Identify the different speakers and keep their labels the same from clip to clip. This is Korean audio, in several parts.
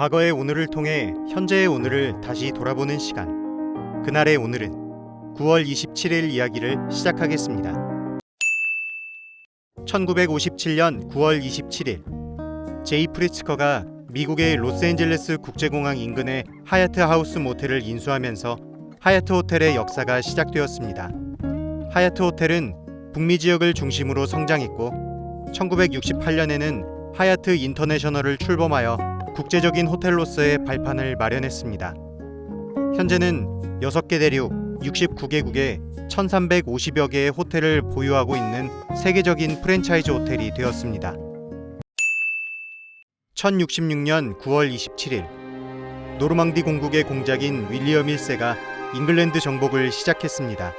Speaker 1: 과거의 오늘을 통해 현재의 오늘을 다시 돌아보는 시간. 그날의 오늘은 9월 27일 이야기를 시작하겠습니다. 1957년 9월 27일 제이 프리츠커가 미국의 로스앤젤레스 국제공항 인근의 하얏트 하우스 모텔을 인수하면서 하얏트 호텔의 역사가 시작되었습니다. 하얏트 호텔은 북미 지역을 중심으로 성장했고 1968년에는 하얏트 인터내셔널을 출범하여 국제적인 호텔로서의 발판을 마련했습니다. 현재는 6개 대륙 69개국에 1350여 개의 호텔을 보유하고 있는 세계적인 프랜차이즈 호텔이 되었습니다. 1066년 9월 27일 노르망디 공국의 공작인 윌리엄 1세가 잉글랜드 정복을 시작했습니다.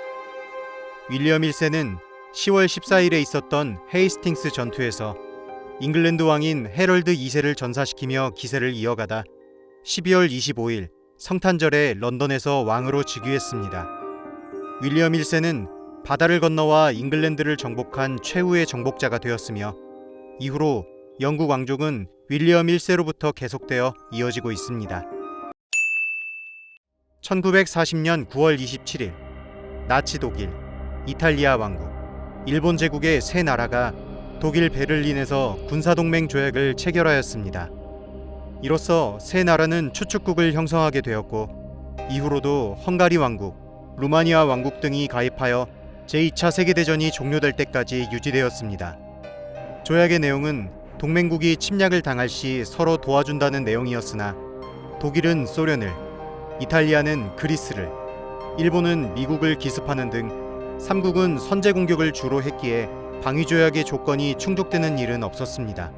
Speaker 1: 윌리엄 1세는 10월 14일에 있었던 헤이스팅스 전투에서 잉글랜드 왕인 헤럴드 2세를 전사시키며 기세를 이어가다 12월 25일 성탄절에 런던에서 왕으로 즉위했습니다. 윌리엄 1세는 바다를 건너와 잉글랜드를 정복한 최후의 정복자가 되었으며 이후로 영국 왕족은 윌리엄 1세로부터 계속되어 이어지고 있습니다. 1940년 9월 27일 나치 독일, 이탈리아 왕국, 일본 제국의 세 나라가 독일 베를린에서 군사동맹 조약을 체결하였습니다. 이로써 세 나라는 추축국을 형성하게 되었고 이후로도 헝가리 왕국, 루마니아 왕국 등이 가입하여 제2차 세계대전이 종료될 때까지 유지되었습니다. 조약의 내용은 동맹국이 침략을 당할 시 서로 도와준다는 내용이었으나 독일은 소련을, 이탈리아는 그리스를, 일본은 미국을 기습하는 등 3국은 선제 공격을 주로 했기에 방위 조약의 조건이 충족되는 일은 없었습니다.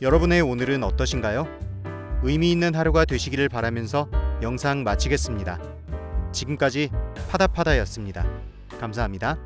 Speaker 1: 여러분의 오늘은 어떠신가요? 의미 있는 하루가 되시기를 바라면서 영상 마치겠습니다. 지금까지 파다파다였습니다. 감사합니다.